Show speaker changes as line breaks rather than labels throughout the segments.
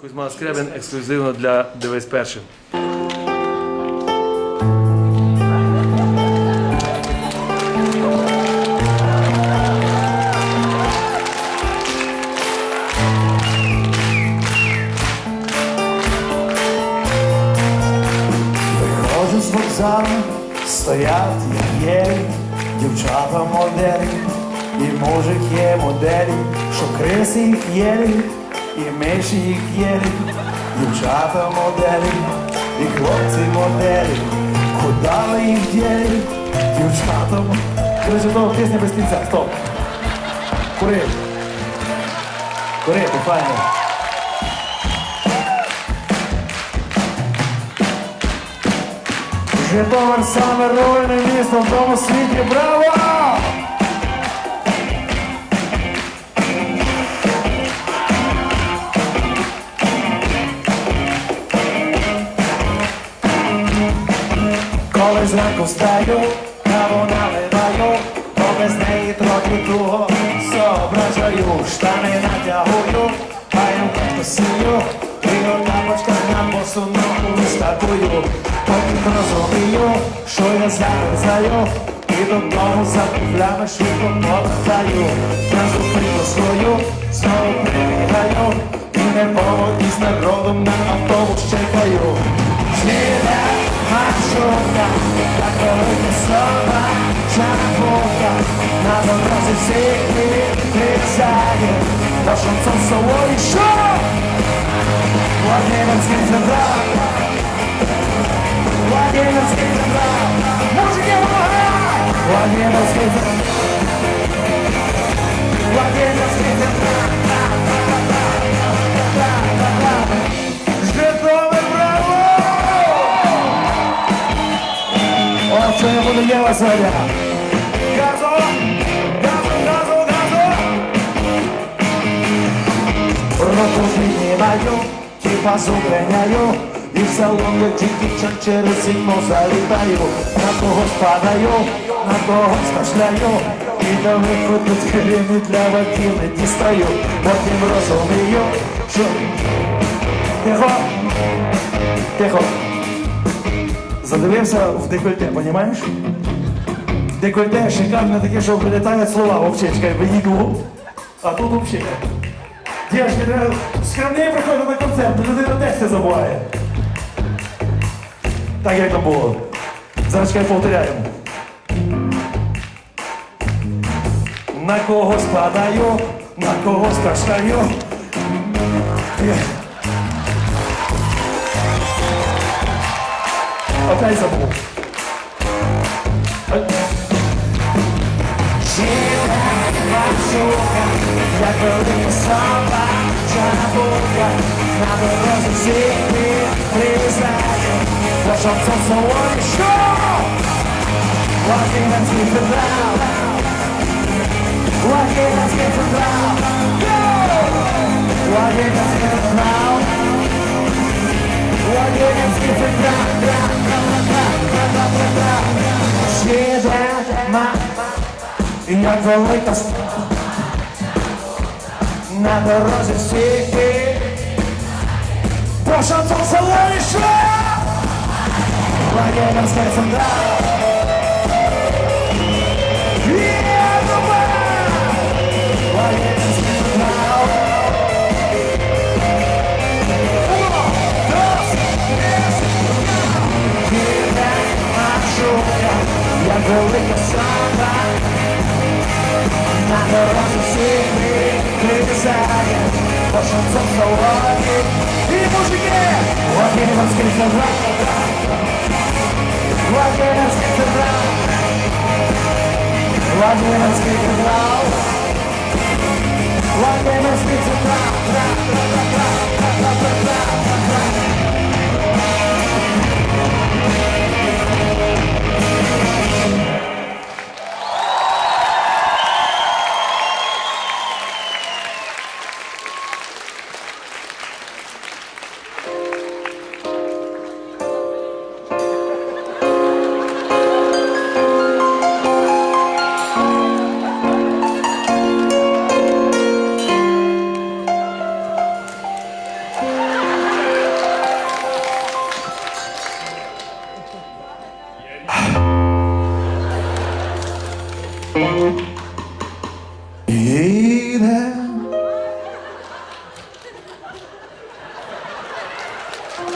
Кузьма Скрябин ексклюзивно для Дивись першим.
Виходжу з вокзалу, стоять єлі, дівчата моделі, і мужик є моделі, що криси їх єлі, і миші їх єлі, дівчата моделі, і хлопці моделі, куди ви їх дєлі, дівчата мо- Короче, то пісня без кінця, стоп. Кури. Кури, ти файно. Житомир саме рольне місто в тому світі. Браво! Коли зранку встаю, каву наливаю, то без неї трохи туго соображаю, штани натягую, а я в сію, і у тапочках на босу ногу вискакую, потім розумію, що я замерзаю, і додому за туфлями швидко повертаю, на зупинку свою, знову прибігаю, і не поводісь народом на автобус чекаю. Маршрутка, так велика слова, чапука, на дорозі всіх відрізає, на шансон солові шоу, Владимирський централ, Владимирський централ, мужики помогай, Владимирський централ, Владимирський централ, О, це я буду єва сьогодні. Газо! Газо, газо, газо! Руку піднімаю, тіпа зупиняю, і в салон летить дівчат через вікно залітаю, на когось падаю, на когось кашляю, і до виходу хрені для ватів не дістаю, потім розумію, що... Тихо! Тихо! Задивився в декольте, понімаєш? Декольте шикарне таке, що вилітають слова вообще, чекай, виїду. А тут вообще. Дівчатки, треба скромніше приходити на концерт, людина тексти забуває. Так як там було. Зараз чекай повторяємо. На когось падаю, на когось кашляю. Є. Опять забув. Ай. Як велика слава, чарабука, на дорозі всіх призначень, на шансон солоні шоу, Владимирський централ, Щедра, як велика на дорозі всіх по шансон салоні шоу Владимирський велика слава на дорозі всіх прилізає, по шансон салоні І мужики, Владимирський централ Владимирський централ Владимирський централ. Владимирський централ Хватай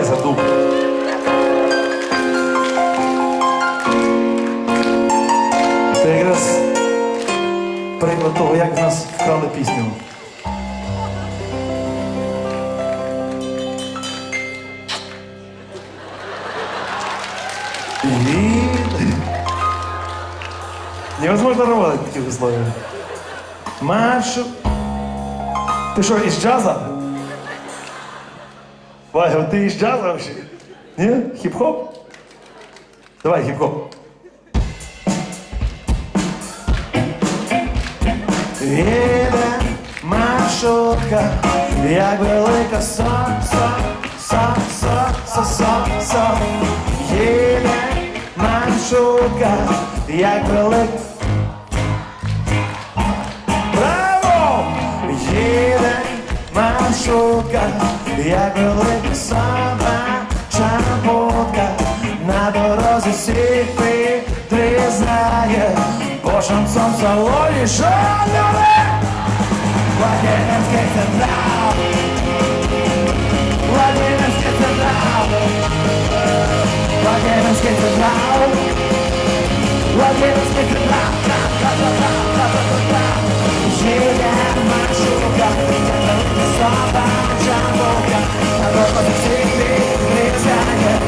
е за як в нас вкрали пісню. Невозможно работать в таких условиях. Маршу. Ты что, из джаза? Ваня, ты из джаза вообще? Не? Хип-хоп? Давай, хип-хоп. Їде маршрутка, як велика сон, сон, сон, сон. Їде маршрутка, як велика. Маршрутка, як велика сама чампутка. На дорозі всіх підрізає, по шансон салоні шалює. Владимирський централ, Владимирський централ, Владимирський централ, Владимирський централ, чампутка, на дорозі всіх підрізає,